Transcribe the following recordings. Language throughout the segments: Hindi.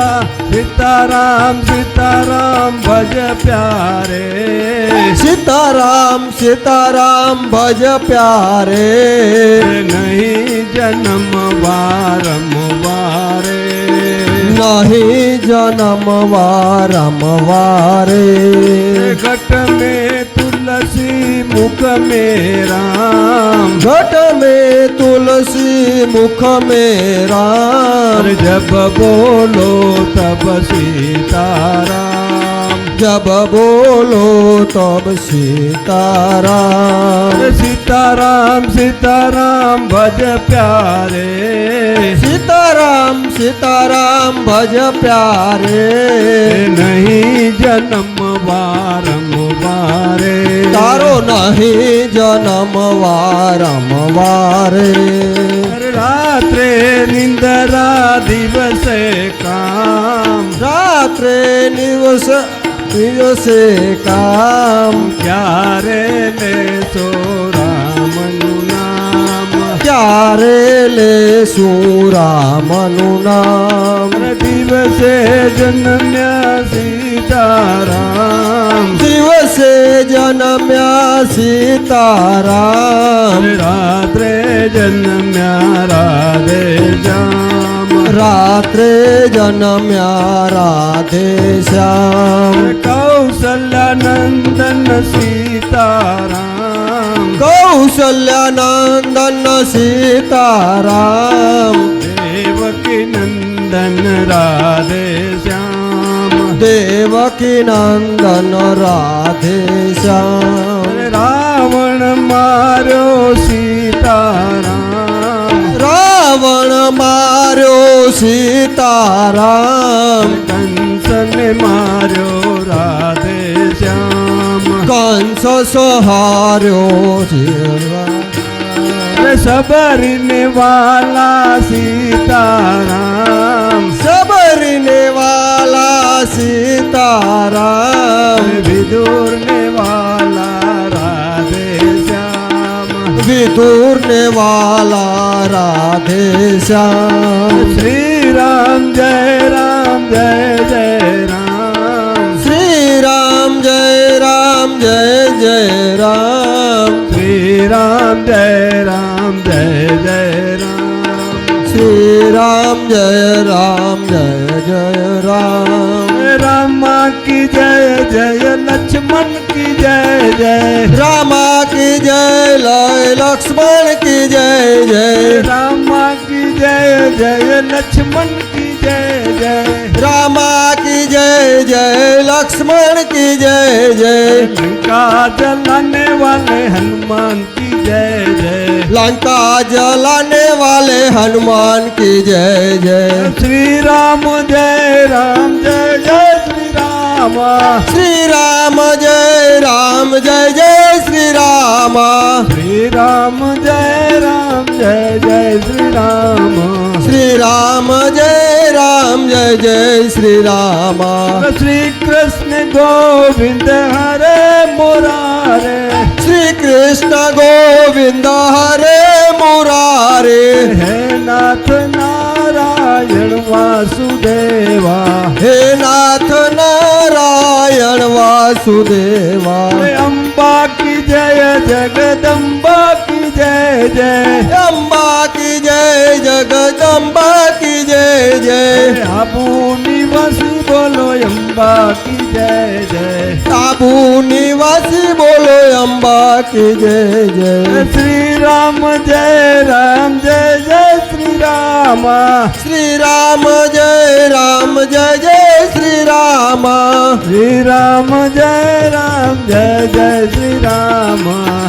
सीता सीताराम सीताराम भज प्यारे। सीताराम सीताराम भज प्यारे। नहीं जन्म बारम बारे नहीं जन्म वारम वारे घट में मुख में राम। घट में तुलसी मुख में राम। जब बोलो तब सीताराम। जब बोलो तब सीताराम। सीताराम सीताराम भज प्यारे। सीताराम सीताराम भज प्यारे। नहीं जन्म बारम बारे तारो नहीं जन्म वारम बारे रात्रे निंदरा दिवस काम। रात्र दिवस दिवस काम। प्यारे ने सो राम नाम प्यारे લેશું રામનું નામ દિવસે જન્મ્યા સીતારામ દિવસે જન્મ્યા સીતારામ રાત્રે જન્મ્યા રાધે જામ રાત્રે જન્મ્યા રાધે શ્યામ કૌશલ્યાનંદન સીતારામ कौशल्यानंदन सीताराम देवकी नंदन राधे श्याम देवकी नंदन राधे श्याम रावण मारो सीताराम। रावण मारो सीताराम। कंसन मारो राधे કંસ સહાર્યો જીવા સબરીને વાલા સીતારામ સબરીને વાલા સીતારામ વિદુરને વાલા રાધે શ્યામ વિદુરને વાલા રાધે શ્યામ શ્રી રામ જય રામ જય જય રામ શ્રી રામ જય રામ જય જય રામ. શ્રી રામ જય રામ જય જય રામ. શ્રી રામ જય રામ જય જય રામ. રામા કી જય જય લક્ષ્મણ કી જય જય. રામા કી જય લક્ષ્મણ કી જય જય. રામા કી જય જય લક્ષ્મણ रामा की जय जय लक्ष्मण की जय जय। लंका जलाने वाले हनुमान की जय जय। लंका जलाने वाले हनुमान की जय जय। श्री राम जय राम जय जय श्री राम श्री राम जय राम जय जय श्री राम श्री राम जय राम जय जय श्री राम श्री राम जय राम जय जय श्री राम। श्री कृष्ण गोविंद हरे मुरारे। श्री कृष्ण गोविंद हरे मुरारे। हे नाथ नारायण वासुदेवा। हे नाथ नारायण वासुदेवा। अम्बा की जय जगदम्बा की जय जय। अम्बा की जय जगदम्बा की जय जय। साबू निवासी बोलो अम्बा की जय जय। श्री राम जय राम जय जय श्री राम श्री राम जय राम जय जय श्री राम श्री राम जय राम जय जय श्री राम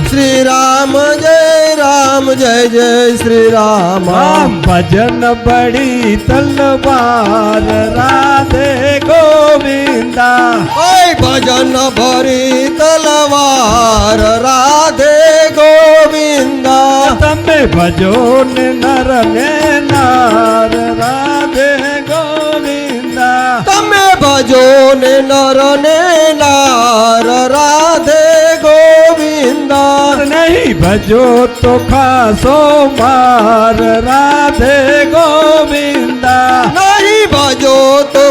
श्री राम जय राम जय जय श्री राम भजन बड़ी तलवार राधे भजन भरी तलवार राधे गोविंदा। तमे भजो नर ने नार राधे गोविंदा। तमे भजो नर ने नार राधे गोविंदा। नहीं भजो तो खासो मार राधे गोविंद।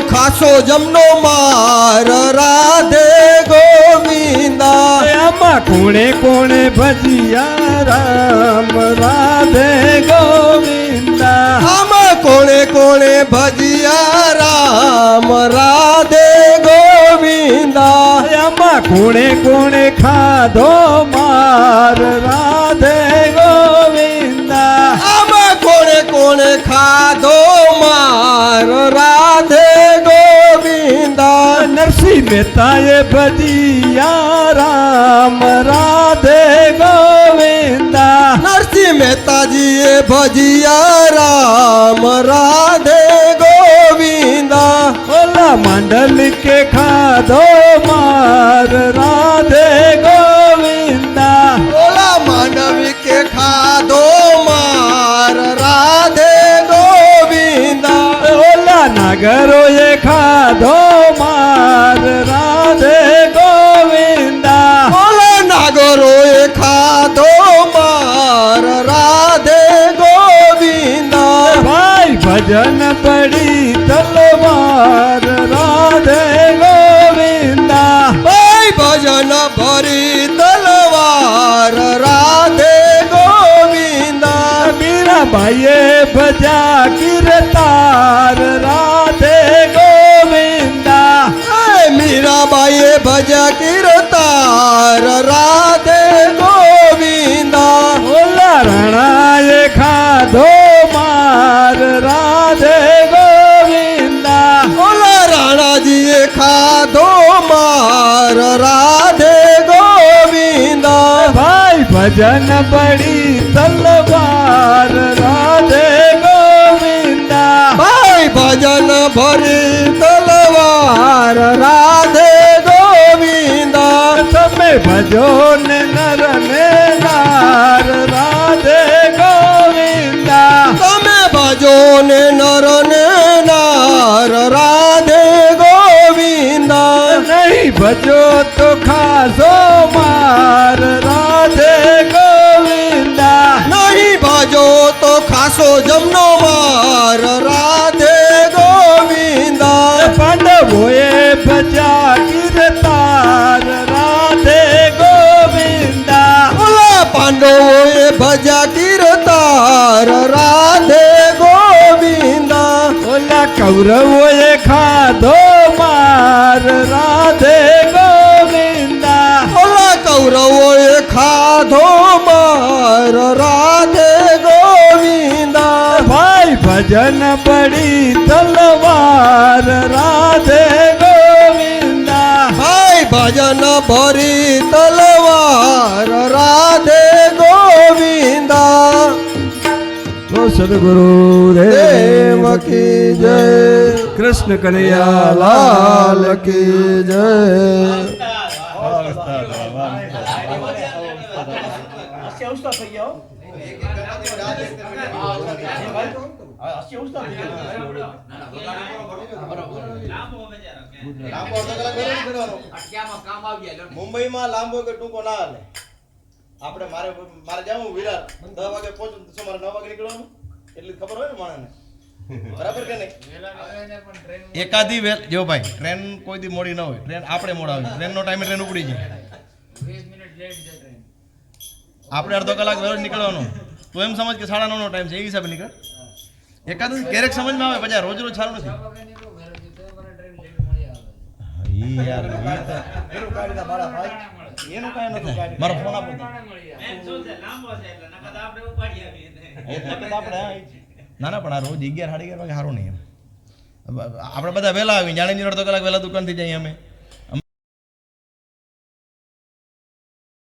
ખાસો જમનો માર રાધે ગોવિંદા આમાં કોણે કોણે ભજિયા રામ રાધે ગોવિંદા આમાં કોણે કોણે ભજિયા રામ રાધે ગોવિંદા આમાં કોણે કોણે ખાધો માર રાધે ગોવિંદા ताए भजिया राम राधे गोविंदा। नरसिंह मेहता जी ये भजिया राम राधे गोविंदा। होला मंडल के खाधो मार राधे गोविंदा। होला मंडल के खाधो मार राधे गोविंदा। होला नगरो ये खाधो भजन बड़ी तलवार राधे गोविंदा। भाई भजन बड़ी तलवार राधे गोविंदा। समय भजो ने नर नार राधे गोविंदा। समय भजो ने नर नार राधे गोविंदा। नहीं भजो भजा कीर्तार राधे गोविंदा। ओला कौरव ये खाधो मार राधे गोविंदा। ओला कौरव ये खाधो मार राधे गोविंदा। भाई भजन बड़ी तलवार राधे गोविंदा। भाई भजन बड़ी तलवार राधे તો સદગુરુ દેવ કી જય કૃષ્ણ કનૈયા લાલ કી જય હાસ્ય ઉસ્તા થઈ ગયા હો. હાસ્ય ઉસ્તા થઈ ગયા. મુંબઈમાં લાંબો કે ટૂંકો ના હાલે આપણે મારે મારે જવું વિરાર. દસ વાગે પહોંચું તો શું મારે નવ વાગે નીકળવાનું? એટલી ખબર હોય ને માણસને. બરાબર કે નહીં? એકાદી વેલ જો ભાઈ ટ્રેન કોઈ દી મોડી ન હોય. ટ્રેન આપણે મોડા આવી ટ્રેનનો ટાઈમે ટ્રેન ઉપડી જાય. આપણે અડધો કલાક વહેલો નીકળવાનો. તું એમ સમજ કે સાડા નવનો ટાઈમ છે એ હિસાબે નીકળ. એકાદ ક્યારેક સમજમાં આવે પછી રોજ રોજ સારું નથી. યાર એનું કાંઈ નથી મારા ફોન આપો. ના ના પણ આ રોજ અગિયાર સાડી અગિયાર વાગે સારું નહીં એમ. આપણે બધા વહેલા આવી જાણે અડધો કલાક વહેલા દુકાનથી જઈએ અમે.